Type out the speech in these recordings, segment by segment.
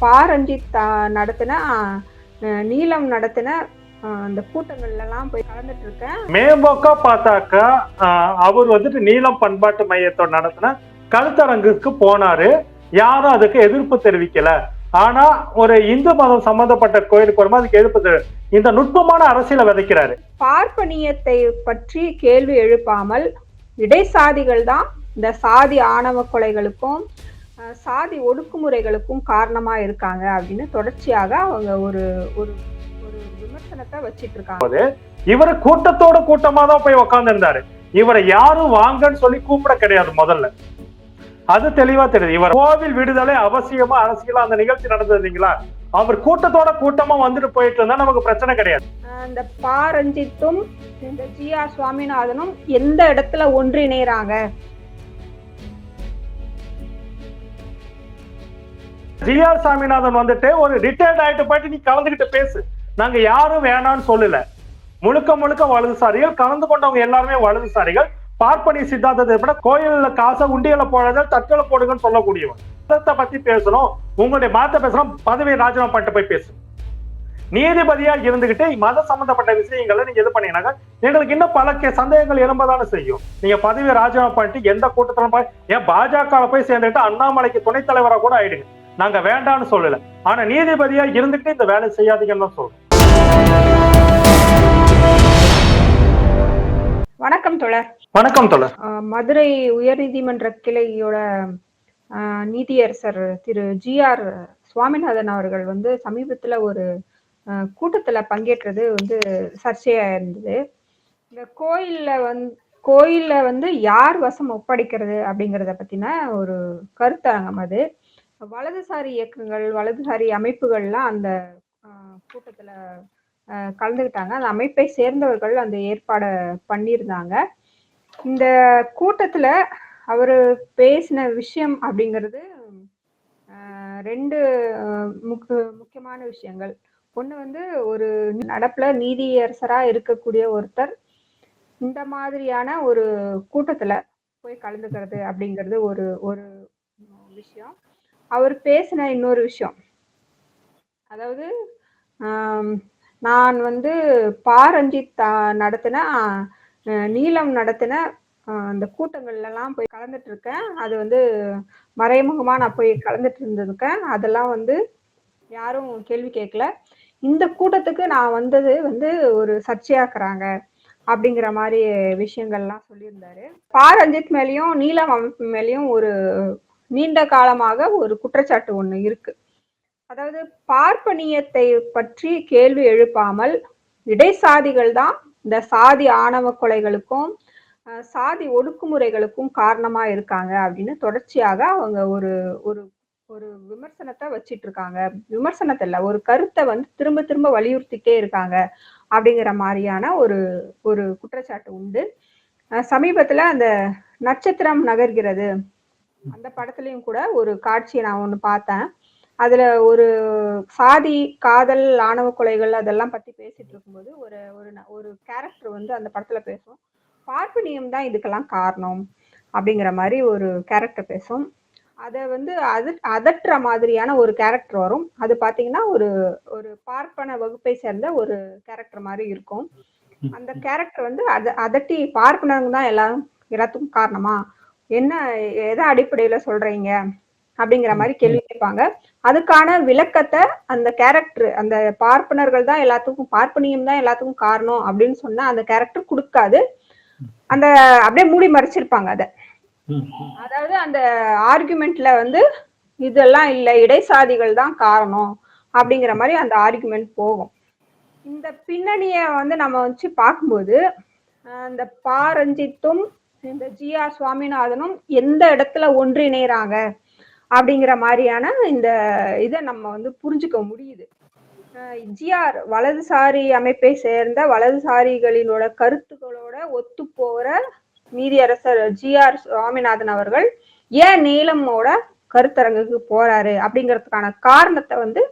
பா ரஞ்சித் நடத்தின நீலம் நடத்தின அந்த கூட்டங்கள்ல எல்லாம் போய் கலந்துட்டு இருக்கேன் மேம்போக்கா பார்த்தாக்கா அவர் வந்துட்டு நீலம் பண்பாட்டு மையத்தோட நடத்தின கருத்தரங்குக்கு போனாரு. யாரும் அதுக்கு எதிர்ப்பு தெரிவிக்கல. ஆனா ஒரு இந்து மதம் சம்பந்தப்பட்ட கோயிலுக்கு வரும்போது அதுக்கு எதிர்ப்பு தெரி- இந்த நுட்பமான அரசியலை விதைக்கிறாரு. பார்ப்பனியத்தை பற்றி கேள்வி எழுப்பாமல் இடைசாதிகள் தான் இந்த சாதி ஆணவ கொலைகளுக்கும் சாதி ஒடுக்குமுறைகளுக்கும் காரணமா இருக்காங்க அப்படின்னு தொடர்ச்சியாக அவங்க ஒரு ஒரு ஒரு விமர்சனத்தை வச்சிட்டு இருக்காங்க இவர் கூட்டத்தோட கூட்டமா தான் போய் உக்காந்துருந்தாரு. இவரை யாரும் வாங்கன்னு சொல்லி கூப்பிட கிடையாது முதல்ல. அது தெளிவா தெரியுது. இவர் கோவில் விடுதலை அவசியமா அரசியலா அந்த நிகழ்ச்சி நடந்தது இல்லைங்களா? அவர் கூட்டத்தோட கூட்டமா வந்துட்டு போயிட்டு இருந்தா நமக்கு பிரச்சனை கிடையாது. இந்த பா ரஞ்சித்தும் இந்த ஜி ஆர் சுவாமிநாதனும் எந்த இடத்துல ஒன்றிணைறாங்க ஜி ஆர் சாமிநாதன் வந்துட்டு ஒரு ரிட்டையர்ட் ஆயிட்டு போயிட்டு நீ கலந்துகிட்டு பேசு. நாங்க யாரும் வேணாம்னு சொல்லல. முழுக்க முழுக்க வலதுசாரிகள் கலந்து கொண்டவங்க எல்லாருமே வலதுசாரிகள். பார்ப்பனி சித்தாந்தத்தை விட கோயில்ல காசை உண்டியல போடாத தற்கொலை போடுங்கன்னு சொல்லக்கூடியவன் மதத்தை பத்தி பேசணும். உங்களுடைய மதத்தை பேசணும். பதவியை ராஜினாமா பண்ணிட்டு போய் பேசு. நீதிபதியா இருந்துகிட்டு மத சம்பந்தப்பட்ட விஷயங்களை நீங்க இது பண்ணீங்கன்னாக்க எங்களுக்கு இன்னும் பல சந்தேகங்கள் எழும்பதானே செய்யும். நீங்க பதவியை ராஜினாமா பண்ணிட்டு எந்த கூட்டத்திலும் போய் ஏன் பாஜக போய் சேர்ந்துட்டு அண்ணாமலைக்கு துணைத் தலைவரா கூட ஆயிடுங்க. நாங்க வேண்டாம்னு சொல்லல. ஆனா நீதிபதியா இருந்துகிட்டு இந்த வேலை செய்யாதீங்கன்னு தான் சொல்றோம். வணக்கம் தொடர் வணக்கம் ஆஹ் மதுரை உயர்நீதிமன்ற கிளையோட ஆஹ் நீதியரசர் திரு ஜி ஆர் சுவாமிநாதன் அவர்கள் வந்து சமீபத்துல ஒரு கூட்டத்துல பங்கேற்றது வந்து சர்ச்சையா இருந்தது. இந்த கோயில்ல வந்து கோயில்ல வந்து யார் வசம் ஒப்படைக்கிறது அப்படிங்கறத பத்தின ஒரு கருத்தரங்கம் அது. வலதுசாரி இயக்கங்கள் வலதுசாரி அமைப்புகள்லாம் அந்த கூட்டத்தில் கூட்டத்துல கலந்துக்கிட்டாங்க அந்த அமைப்பை சேர்ந்தவர்கள் அந்த ஏற்பாடை பண்ணியிருந்தாங்க. இந்த கூட்டத்துல அவர் பேசின விஷயம் அப்படிங்கிறது ரெண்டு முக்கியமான விஷயங்கள். ஒன்று வந்து ஒரு நடப்புல நீதியரசரா இருக்கக்கூடிய ஒருத்தர் இந்த மாதிரியான ஒரு கூட்டத்துல போய் கலந்துக்கிறது அப்படிங்கிறது ஒரு ஒரு விஷயம். அவர் பேசின இன்னொரு விஷயம். அதாவது நான் வந்து பா ரஞ்சித் நடத்தின நீளம் நீலம் நடத்தின அந்த கூட்டங்கள்லாம் போய் கலந்துட்டு இருக்கேன் அது வந்து மறைமுகமாக நான் போய் கலந்துட்டு இருந்திருக்கேன் அதெல்லாம் வந்து யாரும் கேள்வி கேட்கல. இந்த கூட்டத்துக்கு நான் வந்தது வந்து ஒரு சர்ச்சையாக்குறாங்க அப்படிங்கிற மாதிரி விஷயங்கள்லாம் சொல்லியிருந்தாரு. பா ரஞ்சித் மேலேயும் நீலம் அமைப்பு மேலேயும் ஒரு நீண்ட காலமாக ஒரு குற்றச்சாட்டு ஒண்ணு இருக்கு. அதாவது பார்ப்பனியத்தை பற்றி கேள்வி எழுப்பாமல் இடைசாதிகள் தான் இந்த சாதி ஆணவ கொலைகளுக்கும் சாதி ஒடுக்குமுறைகளுக்கும் காரணமா இருக்காங்க அப்படின்னு தொடர்ச்சியாக அவங்க ஒரு ஒரு ஒரு விமர்சனத்தை வச்சிட்டு இருக்காங்க விமர்சனத்தை இல்ல ஒரு கருத்தை வந்து திரும்ப திரும்ப வலியுறுத்திட்டே இருக்காங்க அப்படிங்கிற மாதிரியான ஒரு ஒரு குற்றச்சாட்டு உண்டு. சமீபத்தில் சமீபத்துல அந்த நட்சத்திரம் நகர்கிறது. அந்த படத்துலயும் கூட ஒரு காட்சியை நான் ஒண்ணு பார்த்தேன். அதுல ஒரு சாதி காதல் ஆணவ கொலைகள் அதெல்லாம் பத்தி பேசிட்டு இருக்கும்போது ஒரு ஒரு ஒரு கேரக்டர் வந்து அந்த படத்துல பேசும். பார்ப்பனியம் தான் இதுக்கெல்லாம் காரணம் அப்படிங்கிற மாதிரி ஒரு கேரக்டர் பேசும். அதை வந்து அது அதட்டுற மாதிரியான ஒரு கேரக்டர் வரும். அது பாத்தீங்கன்னா ஒரு ஒரு பார்ப்பன வகுப்பை சேர்ந்த ஒரு கேரக்டர் மாதிரி இருக்கும். அந்த கேரக்டர் வந்து அத அதட்டி பார்ப்பனவங்க தான் எல்லாரும் எல்லாத்துக்கும் காரணமா? என்ன எதை அடிப்படையில சொல்றீங்க? அப்படிங்கிற மாதிரி கேள்வி கேட்பாங்க. அதுக்கான விளக்கத்தை அந்த கேரக்டர் அந்த பார்ப்பனர்கள் தான் எல்லாத்துக்கும் பார்ப்பனியம் தான் எல்லாத்துக்கும் காரணம் அப்படின்னு சொன்னா அந்த கேரக்டர் கொடுக்காது. அந்த அப்படியே மூடி மறைச்சிருப்பாங்க அத. அதாவது அந்த ஆர்குமெண்ட்ல வந்து இதெல்லாம் இல்ல இடைசாதிகள் தான் காரணம் அப்படிங்கிற மாதிரி அந்த ஆர்குமெண்ட் போகும். இந்த பின்னணிய வந்து நம்ம வச்சு பார்க்கும்போது அஹ் இந்த பா ரஞ்சித்தும் இந்த ஜி ஆர் சுவாமிநாதனும் எந்த இடத்துல ஒன்றிணைறாங்க அப்படிங்கிற மாதிரியான இந்த இதை நம்ம வந்து புரிஞ்சுக்க முடியுது. ஜிஆர் வலதுசாரி அமைப்பை சேர்ந்த வலதுசாரிகளினோட கருத்துக்களோட ஒத்து போற நீதியரசர் ஜி ஆர் சுவாமிநாதன் அவர்கள் ஏன் நீளமோட கருத்தரங்குக்கு போறாரு அப்படிங்கிறதுக்கான காரணத்தை வந்து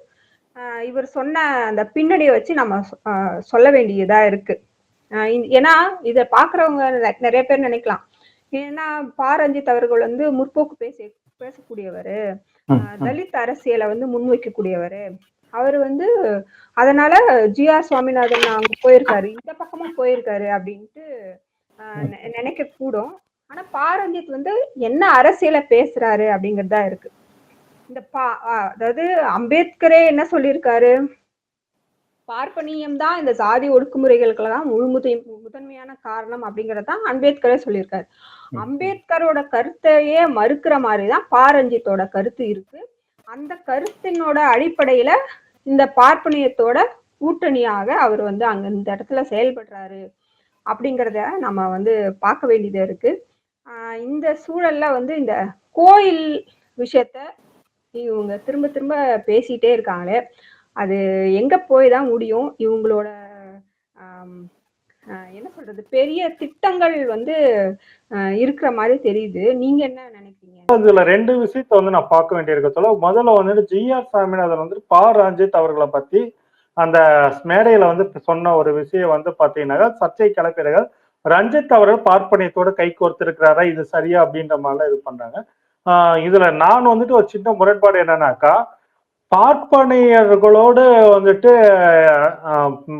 இவர் சொன்ன அந்த பின்னணியை வச்சு நம்ம சொ- சொல்ல வேண்டியதா இருக்கு. ஏன்னா இதை பாக்குறவங்க நிறைய பேர் நினைக்கலாம். ஏன்னா பா ரஞ்சித் அவர்கள் வந்து முற்போக்கு பேசி பேசக்கூடியவர். தலித் அரசியலை வந்து முன்வைக்கக்கூடியவர். அவர் வந்து அதனால ஜி ஆர் சுவாமிநாதன் அங்க போயிருக்காரு இந்த பக்கமும் போயிருக்காரு அப்படின்ட்டு நினைக்க கூடும். ஆனா பாரஞ்சித் வந்து என்ன அரசியலை பேசுறாரு அப்படிங்கறதா இருக்கு. இந்த பா அதாவது அம்பேத்கரே என்ன சொல்லியிருக்காரு? பார்ப்பனியம் தான் இந்த சாதி ஒடுக்குமுறைகளுக்கெல்லாம் முழு முதை முதன்மையான காரணம் அப்படிங்கறது அம்பேத்கரே சொல்லியிருக்காரு. அம்பேத்கரோட கருத்தையே மறுக்கிற மாதிரி தான் பாரஞ்சித்தோட கருத்து இருக்கு. அந்த கருத்தினோட அடிப்படையில இந்த பார்ப்பனியத்தோட கூட்டணியாக அவர் வந்து அங்க இந்த இடத்துல செயல்படுறாரு அப்படிங்கிறத நம்ம வந்து பார்க்க வேண்டியது இருக்கு. இந்த சூழல்ல வந்து இந்த கோயில் விஷயத்த இவங்க திரும்ப திரும்ப பேசிட்டே இருக்காங்களே. அது எங்க போய் தான் முடியும். இவங்களோட என்ன சொல்றது? பெரிய திட்டங்கள் வந்து இருக்கிற மாதிரி தெரியுது. நீங்க என்ன நினைக்கிறீங்க? இதுல ரெண்டு விஷயத்த வந்து நான் பார்க்க வேண்டியிருக்க. சொல்ல முதல்ல வந்துட்டு ஜிஆர் சாமிநாதன் வந்து பா ரஞ்சித் அவர்களை பத்தி அந்த மேடையில வந்து சொன்ன ஒரு விஷயம் வந்து பாத்தீங்கன்னா சர்ச்சை கிளப்பியர்கள் ரஞ்சித் அவர்கள் பார்ப்பனியத்தோட கை கோர்த்திருக்கிறாரா இது சரியா அப்படின்ற மாதிரிலாம் இது பண்றாங்க. ஆஹ் இதுல நான் வந்துட்டு ஒரு சின்ன முரண்பாடு என்னன்னாக்கா பார்ப்பனியர்களோடு வந்துட்டு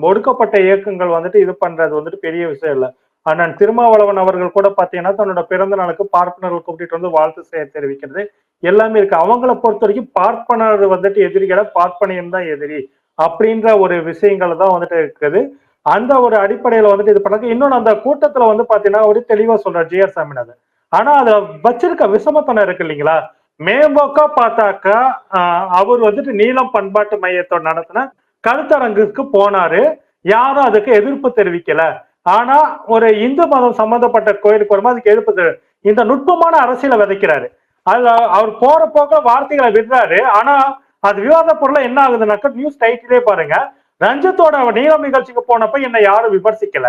ஒடுக்கப்பட்ட இயக்கங்கள் வந்துட்டு இது பண்றது வந்துட்டு பெரிய விஷயம் இல்லை. அண்ணன் திருமாவளவன் அவர்கள் கூட பாத்தீங்கன்னா தன்னோட பிறந்த நாளுக்கு பார்ப்பனர்கள் கூப்பிட்டு வந்து வாழ்த்து செய்ய தெரிவிக்கிறது எல்லாமே இருக்கு. அவங்கள பொறுத்த வரைக்கும் பார்ப்பனர் வந்துட்டு எதிரிகளை பார்ப்பனையும் தான் எதிரி அப்படின்ற ஒரு விஷயங்கள் தான் வந்துட்டு இருக்குது. அந்த ஒரு அடிப்படையில வந்துட்டு இது பண்ணாங்க இன்னொன்னு அந்த கூட்டத்துல வந்து பாத்தீங்கன்னா ஒரு தெளிவா சொல்றாரு ஜி ஆர் சாமிநாதன். ஆனா அத வச்சிருக்க விஷமத்தனம் இருக்கு இல்லைங்களா? மேம்போக்கா பார்த்தாக்கா அவர் வந்துட்டு நீலம் பண்பாட்டு மையத்தோட நடத்தின கருத்தரங்குக்கு போனாரு. யாரும் அதுக்கு எதிர்ப்பு தெரிவிக்கல. ஆனா ஒரு இந்து மதம் சம்பந்தப்பட்ட கோயிலுக்கு வரும்போது அதுக்கு எதிர்ப்பு தெரி- இந்த நுட்பமான அரசியலை விதைக்கிறாரு. அதுல அவர் போற போக்க வார்த்தைகளை விடுறாரு. ஆனா அது விவாத பொருள் என்ன ஆகுதுனாக்கா நியூஸ் டைட்டிலே பாருங்க. ரஞ்சித்தோட நீளம் நிகழ்ச்சிக்கு போனப்ப என்னை யாரும் விமர்சிக்கல.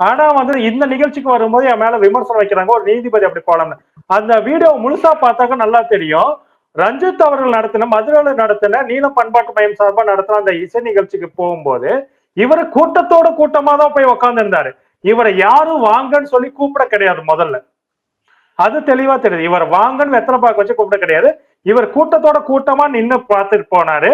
ஆனா வந்து இந்த நிகழ்ச்சிக்கு வரும்போது என் மேல விமர்சனம் வைக்கிறாங்க. ஒரு நீதிபதி அப்படி போலாம்னு. அந்த வீடியோ முழுசா பார்த்தாக்க நல்லா தெரியும். ரஞ்சித் அவர்கள் நடத்தின மதுரையில் நடத்தின நீல பண்பாட்டு மையம் சார்பாக நடத்தின அந்த இசை நிகழ்ச்சிக்கு போகும்போது இவர் கூட்டத்தோட கூட்டமா தான் போய் உக்காந்துருந்தாரு. இவரை யாரும் வாங்கன்னு சொல்லி கூப்பிட கிடையாது முதல்ல. அது தெளிவா தெரியுது. இவர் வாங்கன்னு வெத்தனை பாக்கு வச்சு கூப்பிட கிடையாது. இவர் கூட்டத்தோட கூட்டமா நின்று பார்த்துட்டு போனாரு.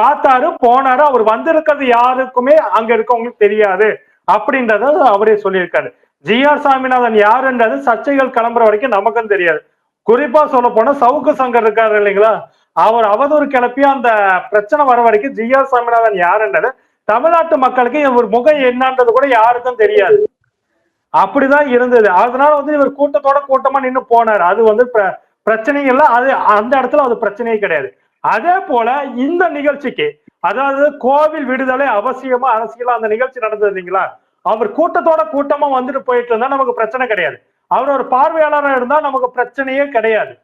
பார்த்தாரு போனாரு. அவர் வந்திருக்கிறது யாருக்குமே அங்க இருக்கவங்களுக்கு தெரியாது. அப்படின்றத அவரே சொல்லியிருக்காரு. ஜி ஆர் சாமிநாதன் யாருன்றது சர்ச்சைகள் கிளம்புற வரைக்கும் நமக்கும் தெரியாது. குறிப்பா சொல்ல போனா சவுக்கு சங்கர் இருக்காரு இல்லைங்களா? அவர் அவதூறு கிளப்பி அந்த பிரச்சனை வர வரைக்கும் ஜி ஆர் சாமிநாதன் யாருன்றது தமிழ்நாட்டு மக்களுக்கு இவர் முகம் என்னன்றது கூட யாருக்கும் தெரியாது. அப்படிதான் இருந்தது. அதனால வந்து இவர் கூட்டத்தோட கூட்டமா நின்று போனார். அது வந்து பிர- இல்லை. அது அந்த இடத்துல அது பிரச்சனையே கிடையாது. அதே போல இந்த நிகழ்ச்சிக்கு அதாவது கோவில் விடுதலை அவசியமா அரசியலா அந்த நிகழ்ச்சி நடந்தது இல்லைங்களா? அவர் கூட்டத்தோட கூட்டமா வந்துட்டு போயிட்டு இருந்தா நமக்கு பிரச்சனை கிடையாது. அவர் ஒரு பார்வையாளராக இருந்தா நமக்கு பிரச்சனையே கிடையாது.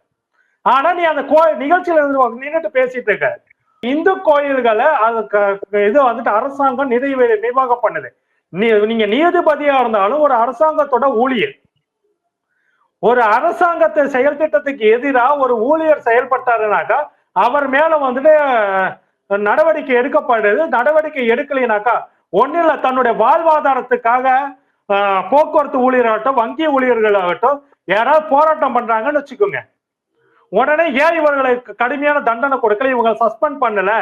ஆனா நீ அந்த கோ நிகழ்ச்சியில இருந்து நின்னுட்டு பேசிட்டு இருக்க. இந்து கோயில்களை அது க- இது வந்துட்டு அரசாங்கம் நிதி நிர்வாகம் பண்ணுது. நீ நீங்க நீதிபதியா இருந்தாலும் ஒரு அரசாங்கத்தோட ஊழியர். ஒரு அரசாங்கத்தை செயல் திட்டத்துக்கு எதிராக ஒரு ஊழியர் செயல்பட்டாருனாக்கா அவர் மேல வந்துட்டு நடவடிக்கை எடுக்கப்படுது. நடவடிக்கை எடுக்கலைனாக்கா ஒன்னும் இல்ல தன்னுடைய வாழ்வாதாரத்துக்காக போக்குவரத்து ஊழியராகட்டும் வங்கி ஊழியர்களாகட்டும் யாராவது போராட்டம் பண்றாங்கன்னு வச்சுக்கோங்க. உடனே ஏன் இவர்களுக்கு கடுமையான தண்டனை கொடுக்கல? இவங்க சஸ்பெண்ட் பண்ணல.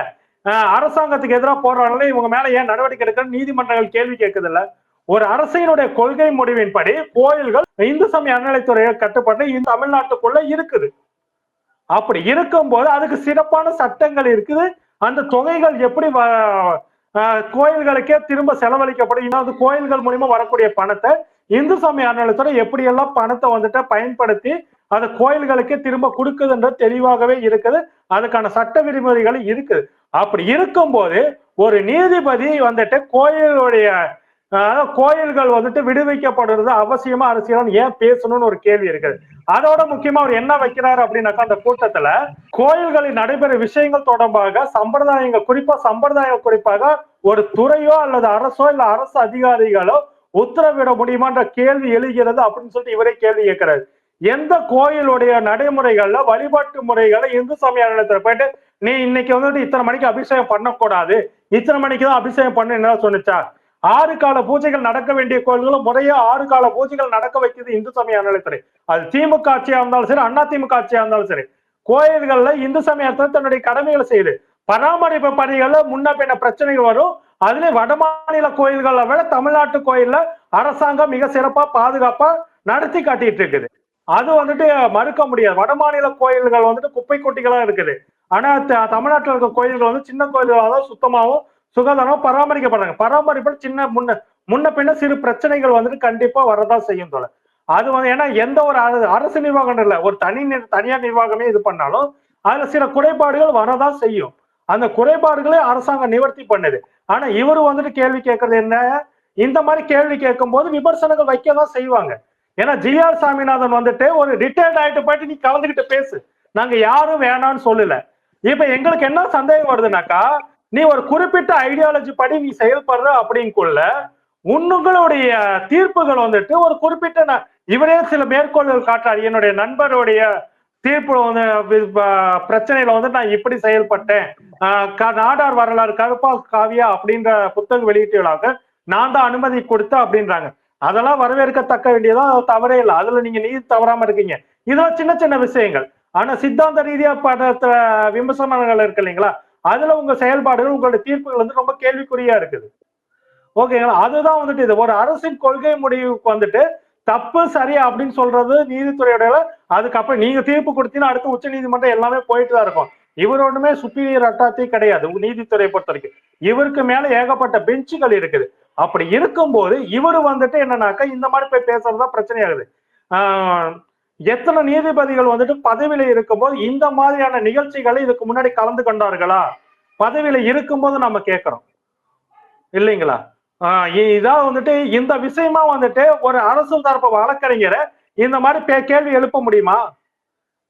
அரசாங்கத்துக்கு எதிராக போராடல. இவங்க மேல ஏன் நடவடிக்கை எடுக்கல நீதிமன்றங்கள் கேள்வி கேட்குது இல்ல ஒரு அரசினுடைய கொள்கை முடிவின்படி கோயில்கள் இந்து சமய அறநிலைத்துறையை கட்டுப்பட்டு இந்த தமிழ்நாட்டுக்குள்ள இருக்குது. அப்படி இருக்கும்போது அதுக்கு சிறப்பான சட்டங்கள் இருக்குது. அந்த தொகைகள் எப்படி வ- கோயில்களுக்கே திரும்ப செலவழிக்கப்படும்? இன்னும் அது கோயில்கள் மூலியமா வரக்கூடிய பணத்தை இந்து சமய அறநிலையத்துறை எப்படியெல்லாம் பணத்தை வந்துட்டு பயன்படுத்தி அந்த கோயில்களுக்கே திரும்ப கொடுக்குதுன்றது தெளிவாகவே இருக்குது. அதுக்கான சட்ட விதிமுறைகள் இருக்குது. அப்படி இருக்கும்போது ஒரு நீதிபதி வந்துட்டு கோயிலுடைய கோயில்கள் வந்துட்டு விடுவிக்கப்படுறது அவசியமா அரசியலும் ஏன் பேசணும்னு ஒரு கேள்வி இருக்குது அதோட முக்கியமா அவர் என்ன வைக்கிறாரு அப்படின்னாக்கா அந்த கூட்டத்துல கோயில்களில் நடைபெறும் விஷயங்கள் தொடர்பாக சம்பிரதாயங்கள் குறிப்பா சம்பிரதாயம் குறிப்பாக ஒரு துறையோ அல்லது அரசோ இல்ல அரசு அதிகாரிகளோ உத்தரவிட முடியுமான்ற கேள்வி எழுகிறது அப்படின்னு சொல்லிட்டு இவரே கேள்வி கேட்கிறாரு. எந்த கோயிலுடைய நடைமுறைகள்ல வழிபாட்டு முறைகளை இந்து சமய நிலையத்துல போயிட்டு நீ இன்னைக்கு வந்துட்டு இத்தனை மணிக்கு அபிஷேகம் பண்ணக்கூடாது இத்தனை மணிக்கு தான் அபிஷேகம் பண்ணு என்ன சொன்னுச்சா? ஆறு கால பூஜைகள் நடக்க வேண்டிய கோயில்களும் முறையா ஆறு கால பூஜைகள் நடக்க வைக்கிறது இந்து சமய அறநிலையத்துறை. அது திமுக ஆட்சியா இருந்தாலும் சரி அண்ணா திமுக ஆட்சியா இருந்தாலும் சரி கோயில்கள்ல இந்து சமயத்துல தன்னுடைய கடமைகளை செய்யுது. பராமரிப்பு பணிகள்ல முன்ன பின்ன பிரச்சனைகள் வரும். அதுல வடமாநில கோயில்களை விட தமிழ்நாட்டு கோயில்ல அரசாங்கம் மிக சிறப்பா பாதுகாப்பா நடத்தி காட்டிட்டு இருக்குது. அது வந்துட்டு மறுக்க முடியாது. வடமாநில கோயில்கள் வந்துட்டு குப்பை கொட்டிகளா இருக்குது. ஆனா த- இருக்க கோயில்கள் வந்து சின்ன கோயில்களாக தான் சுத்தமாகவும் சுகாதாரம் பராமரிக்கப்படுறாங்க. பராமரிப்பு சின்ன முன்ன முன்ன பின்ன சிறு பிரச்சனைகள் வந்துட்டு கண்டிப்பா வரதான் செய்யும் தோல அது வந்து ஏன்னா எந்த ஒரு அரசு நிர்வாகம் இல்லை. ஒரு தனி தனியார் நிர்வாகமே இது பண்ணாலும் அதுல சில குறைபாடுகள் வரதான் செய்யும். அந்த குறைபாடுகளை அரசாங்கம் நிவர்த்தி பண்ணுது. ஆனா இவரு வந்துட்டு கேள்வி கேட்கறது என்ன? இந்த மாதிரி கேள்வி கேட்கும் போது விமர்சனங்கள் வைக்க தான் செய்வாங்க. ஏன்னா ஜிஆர் சாமிநாதன் வந்துட்டு ஒரு ரிட்டையர்ட் ஆயிட்டு போயிட்டு நீ கலந்துகிட்டு பேசு. நாங்க யாரும் வேணாம்னு சொல்லல. இப்ப எங்களுக்கு என்ன சந்தேகம் வருதுனாக்கா நீ ஒரு குறிப்பிட்ட ஐடியாலஜி படி நீ செயல்படுற அப்படிங்குள்ள உன்னுங்களுடைய தீர்ப்புகள் வந்துட்டு ஒரு குறிப்பிட்ட இவரே சில மேற்கோள்கள் காட்டுறாரு. என்னுடைய நண்பருடைய தீர்ப்பு வந்து ப- பிரச்சனையில வந்து நான் இப்படி செயல்பட்டேன். நாடார் வரலாறு கருப்பா காவியா அப்படின்ற புத்தகம் வெளியீட்டுகளாக நான் தான் அனுமதி கொடுத்தேன் அப்படின்றாங்க. அதெல்லாம் வரவேற்கத்தக்க வேண்டியதா தவறே இல்லை. அதுல நீங்க நீதி தவறாம இருக்கீங்க. இதெல்லாம் சின்ன சின்ன விஷயங்கள். ஆனா சித்தாந்த ரீதியா படுற விமர்சனங்கள் இருக்கு இல்லைங்களா? அதுல உங்க செயல்பாடுகள் உங்களுடைய தீர்ப்புகள் வந்து ரொம்ப கேள்விக்குறியா இருக்குது. ஓகேங்களா அதுதான் வந்துட்டு இது. ஒரு அரசின் கொள்கை முடிவுக்கு வந்துட்டு தப்பு சரியா அப்படின்னு சொல்றது நீதித்துறையோட அதுக்கப்புறம் நீங்க தீர்ப்பு கொடுத்தீங்கன்னா அடுத்து உச்ச நீதிமன்றம் எல்லாமே போயிட்டு தான் இருக்கும். இவர் ஒண்ணுமே சுப்பீரியர் அட்டாத்தி கிடையாது நீதித்துறையை பொறுத்த வரைக்கும். இவருக்கு மேல ஏகப்பட்ட பெஞ்சுகள் இருக்குது. அப்படி இருக்கும்போது இவர் வந்துட்டு என்னன்னாக்கா இந்த மாதிரி போய் பேசுறதுதான் பிரச்சனையாகுது. ஆஹ் எத்தனை நீதிபதிகள் வந்துட்டு பதவியில இருக்கும்போது இந்த மாதிரியான நிகழ்ச்சிகளை இதுக்கு முன்னாடி கலந்து கொண்டார்களா? பதவியில இருக்கும்போது நம்ம கேட்கிறோம். இல்லைங்களா? ஆஹ் இதான் வந்துட்டு இந்த விஷயமா வந்துட்டு ஒரு அரசு தரப்பு வழக்கறிஞரை இந்த மாதிரி பே- கேள்வி எழுப்ப முடியுமா?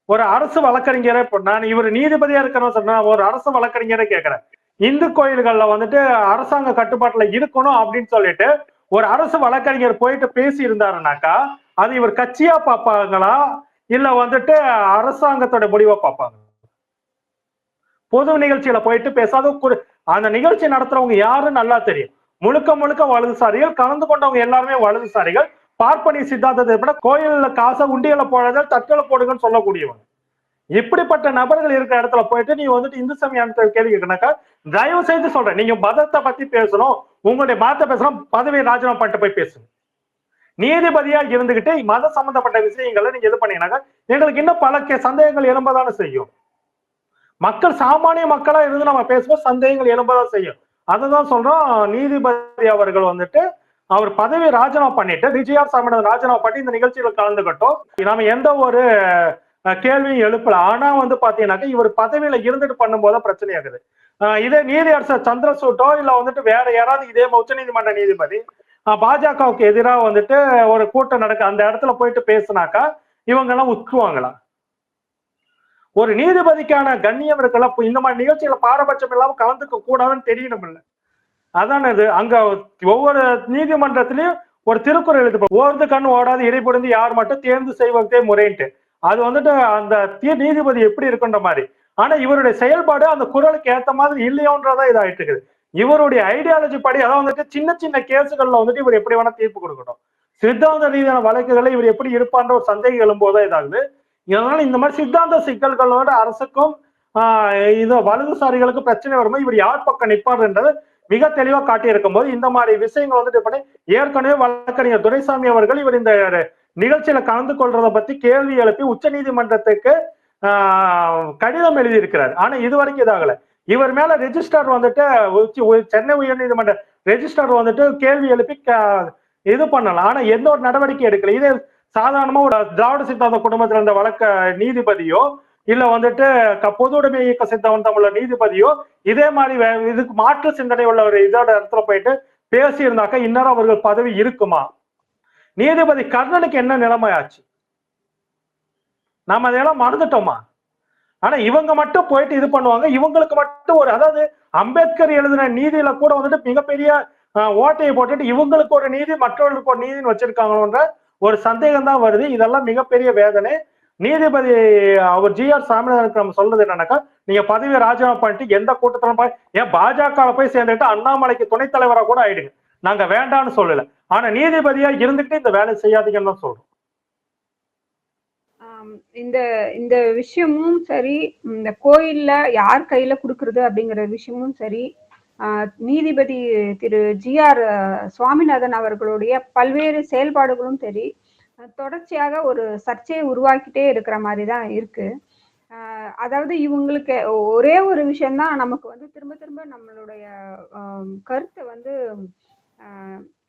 ஒரு அரசு வழக்கறிஞரை இப்ப நான் இவர் நீதிபதியா இருக்கிறோம் சொன்னா ஒரு அரசு வழக்கறிஞரை கேட்கிறேன். இந்து கோயில்கள்ல வந்துட்டு அரசாங்க கட்டுப்பாட்டுல இருக்கணும் அப்படின்னு சொல்லிட்டு ஒரு அரசு வழக்கறிஞர் போயிட்டு பேசி இருந்தாருனாக்கா அது இவர் கட்சியா பார்ப்பாங்களா? இல்ல வந்துட்டு அரசாங்கத்தோட முடிவை பார்ப்பாங்க பொது நிகழ்ச்சியில போயிட்டு பேசாத அந்த நிகழ்ச்சி நடத்துறவங்க யாரும் நல்லா தெரியும். முழுக்க முழுக்க வலதுசாரிகள் கலந்து கொண்டவங்க எல்லாருமே வலதுசாரிகள். பார்ப்பனி சித்தாந்தத்தை விட கோயில்ல காசை உண்டியல போடாத தட்டுல போடுங்கன்னு சொல்லக்கூடியவங்க. இப்படிப்பட்ட நபர்கள் இருக்கிற இடத்துல போயிட்டு நீ வந்துட்டு இந்து சமயத்தை கேள்வி கேட்கனாக்கா தயவு செய்து சொல்றேன். நீங்க மதத்தை பத்தி பேசணும். உங்களுடைய மதத்தை பேசணும். பதவியை ராஜினாமா பண்ணிட்டு போய் பேசுங்க. நீதிபதியா இருந்துகிட்டு மத சம்பந்தப்பட்ட விஷயங்களை நீங்க இது பண்ணீங்கன்னாக்கா எங்களுக்கு இன்னும் பல சந்தேகங்கள் எழும்பதானே செய்யும். மக்கள் சாமானிய மக்களா இருந்து நம்ம பேசுவோம் சந்தேகங்கள் எழும்பதான் செய்யும். அதுதான் சொல்றோம். நீதிபதி அவர்கள் வந்துட்டு அவர் பதவி ராஜினாமா பண்ணிட்டு விஜயார் சாமிநாதன் ராஜினாமா பண்ணி இந்த நிகழ்ச்சியில கலந்துகிட்டோம். நாம எந்த ஒரு அஹ், கேள்வியும் எழுப்பல. ஆனா வந்து பாத்தீங்கன்னாக்கா இவர் பதவியில இருந்துட்டு பண்ணும்போது பிரச்சனை ஆகுது இதே நீதி அரசர் சந்திரசூட்டோ இல்ல வந்துட்டு வேற யாராவது இதே உச்ச நீதிமன்ற நீதிபதி பாஜகவுக்கு எதிராக வந்துட்டு ஒரு கூட்டம் நடக்க அந்த இடத்துல போயிட்டு பேசுனாக்கா இவங்க எல்லாம் உட்குவாங்களா ஒரு நீதிபதிக்கான கண்ணியம் இருக்கலாம் இந்த மாதிரி நிகழ்ச்சியில பாரபட்சம் இல்லாம கலந்துக்க கூடாதுன்னு தெரியணும் இல்ல அதான் இது? அங்க ஒவ்வொரு நீதிமன்றத்திலயும் ஒரு திருக்குறள் எழுது ஓர்ந்து கண் ஓடாது இடைப்பொழுந்து யார் மட்டும் தேர்ந்து செய்வதே முறைன்ட்டு. அது வந்துட்டு அந்த தீ- நீதிபதி எப்படி இருக்குன்ற மாதிரி. ஆனா இவருடைய செயல்பாடு அந்த குரலுக்கு ஏத்த மாதிரி இல்லையோன்றதா இதாயிட்டு இருக்குது. இவருடைய ஐடியாலஜி படி அதான் வந்துட்டு சின்ன சின்ன கேஸுகள்ல வந்துட்டு இவர் எப்படி வேணா தீர்ப்பு கொடுக்கட்டும் சித்தாந்த ரீதியான வழக்குகளை இவர் எப்படி இருப்பான்ற ஒரு சந்தேகம் எழும்போதுதான் இதாகுது. இதனால இந்த மாதிரி சித்தாந்த சிக்கல்களோட அரசுக்கும் இது வலதுசாரிகளுக்கும் பிரச்சனை வரும்போது இவர் யார் பக்கம் நிற்பாருன்றது மிக தெளிவா காட்டி இருக்கும்போது இந்த மாதிரி விஷயங்கள் வந்துட்டு பண்ணி ஏற்கனவே வழக்கறிஞர் துரைசாமி அவர்கள் இவர் இந்த நிகழ்ச்சியில கலந்து கொள்றதை பத்தி கேள்வி எழுப்பி உச்ச நீதிமன்றத்துக்கு கடிதம் எழுதியிருக்கிறார். ஆனா இது வரைக்கும் இதாகல. இவர் மேல ரெஜிஸ்டர் வந்துட்டு சென்னை உயர் சென்னை உயர்நீதிமன்ற ரெஜிஸ்டர் வந்துட்டு கேள்வி எழுப்பி க- இது பண்ணலாம். ஆனா எந்த ஒரு நடவடிக்கை எடுக்கல. இதே சாதாரணமா ஒரு திராவிட சித்தாந்த குடும்பத்துல இருந்த வழக்க நீதிபதியோ இல்ல வந்துட்டு க- பொது உடைமை இயக்க சித்தாந்தம் உள்ள நீதிபதியோ இதே மாதிரி வே- இதுக்கு மாற்று சிந்தனை உள்ள ஒரு இதோட இடத்துல போயிட்டு பேசி இருந்தாக்க இன்னும் அவர்கள் பதவி இருக்குமா? நீதிபதி கர்ணனுக்கு என்ன நிலைமை ஆச்சு? நாம அதெல்லாம் மறந்துட்டோமா? ஆனா இவங்க மட்டும் போயிட்டு இது பண்ணுவாங்க. இவங்களுக்கு மட்டும் ஒரு அதாவது அம்பேத்கர் எழுதின நீதியில கூட வந்துட்டு மிகப்பெரிய ஆஹ், ஓட்டையை போட்டுட்டு இவங்களுக்கு ஒரு நீதி மற்றவர்களுக்கு ஒரு நீதின்னு வச்சிருக்காங்களோன்ற ஒரு சந்தேகம் தான் வருது. இதெல்லாம் மிகப்பெரிய வேதனை. நீதிபதி அவர் ஜி ஆர் சாமிநாதனுக்கு நம்ம சொல்றது என்னன்னாக்கா நீங்க பதவியை ராஜினாமா பண்ணிட்டு எந்த கூட்டத்திலும் போய் ஏன் பாஜக போய் சேர்ந்துட்டு அண்ணாமலைக்கு துணைத் தலைவரா கூட ஆயிடுங்க. நாங்க வேண்டாம்னு சொல்லல. ஆனா நீதிபதியா இருந்துட்டு இந்த வேலை செய்யாதீங்கன்னு தான் சொல்றோம். இந்த இந்த விஷயமும் சரி இந்த கோயில்ல யார் கையில கொடுக்கறது அப்படிங்கிற விஷயமும் சரி நீதிபதி திரு ஜி ஆர் சுவாமிநாதன் அவர்களுடைய பல்வேறு செயல்பாடுகளும் சரி தொடர்ச்சியாக ஒரு சர்ச்சையை உருவாக்கிட்டே இருக்கிற மாதிரி தான் இருக்கு. அதாவது இவங்களுக்கு ஒரே ஒரு விஷயம்தான் நமக்கு வந்து திரும்ப திரும்ப நம்மளுடைய கருத்தை வந்து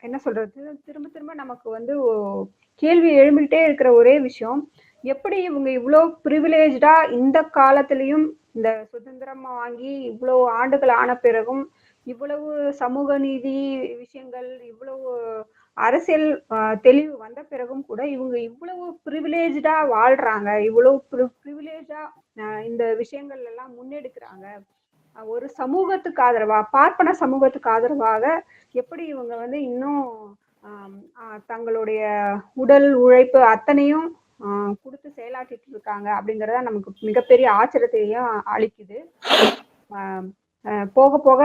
என்ன சொல்றது திரும்ப திரும்ப நமக்கு வந்து ஓ- கேள்வி எழும்பிக்கிட்டே இருக்கிற ஒரே விஷயம். எப்படி இவங்க இவ்வளோ ப்ரிவிலேஜா இந்த காலத்திலையும் இந்த சுதந்திரம் வாங்கி இவ்வளோ ஆண்டுகள் ஆன பிறகும் இவ்வளவு சமூக நீதி விஷயங்கள் இவ்வளவு அரசியல் தெளிவு வந்த பிறகும் கூட இவங்க இவ்வளவு ப்ரிவிலேஜா வாழ்றாங்க. இவ்வளவு ப்ரிவிலேஜா இந்த விஷயங்கள் எல்லாம் முன்னெடுக்கிறாங்க. ஒரு சமூகத்துக்கு ஆதரவா பார்ப்பன சமூகத்துக்கு ஆதரவாக எப்படி இவங்க வந்து இன்னும் தங்களுடைய உடல் உழைப்பு அத்தனையும் கொடுத்து செயலாற்றிட்டு இருக்காங்க அப்படிங்கறத நமக்கு மிகப்பெரிய ஆச்சரியத்தையும் அளிக்குது. போக போக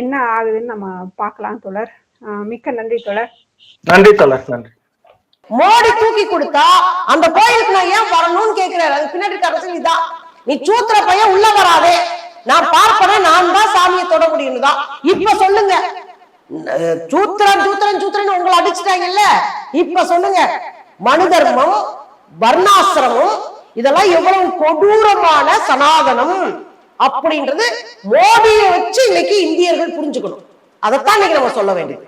என்ன ஆகுதுன்னு நம்ம பார்க்கலாம் தோழர். ஆஹ், மிக்க நன்றி தோழர். நன்றி தோழர் நன்றி. மோடி தூக்கி கொடுத்தா அந்த கோயிலுக்கு நான் ஏன் வரணும்னு கேக்குறாரு அது பின்னாடி இருக்க அரசியல் இதான் நீ சூத்திர பையன் உள்ள வராதே. நான் பார்ப்பன? நான் தான் சாமியை தொட முடியும் தான். இப்ப சொல்லுங்க. சூத்திரன் சூத்திரன் சூத்திரன் உங்களை அடிச்சுட்டாங்கல்ல. இப்ப சொல்லுங்க. மனு தர்மம் வர்ணாசிரமம் இதெல்லாம் எவ்வளவு கொடூரமான சனாதனம் அப்படின்றது மோடியை வச்சு இன்னைக்கு இந்தியர்கள் புரிஞ்சுக்கணும். அதைத்தான் இன்னைக்கு நம்ம சொல்ல வேண்டியது.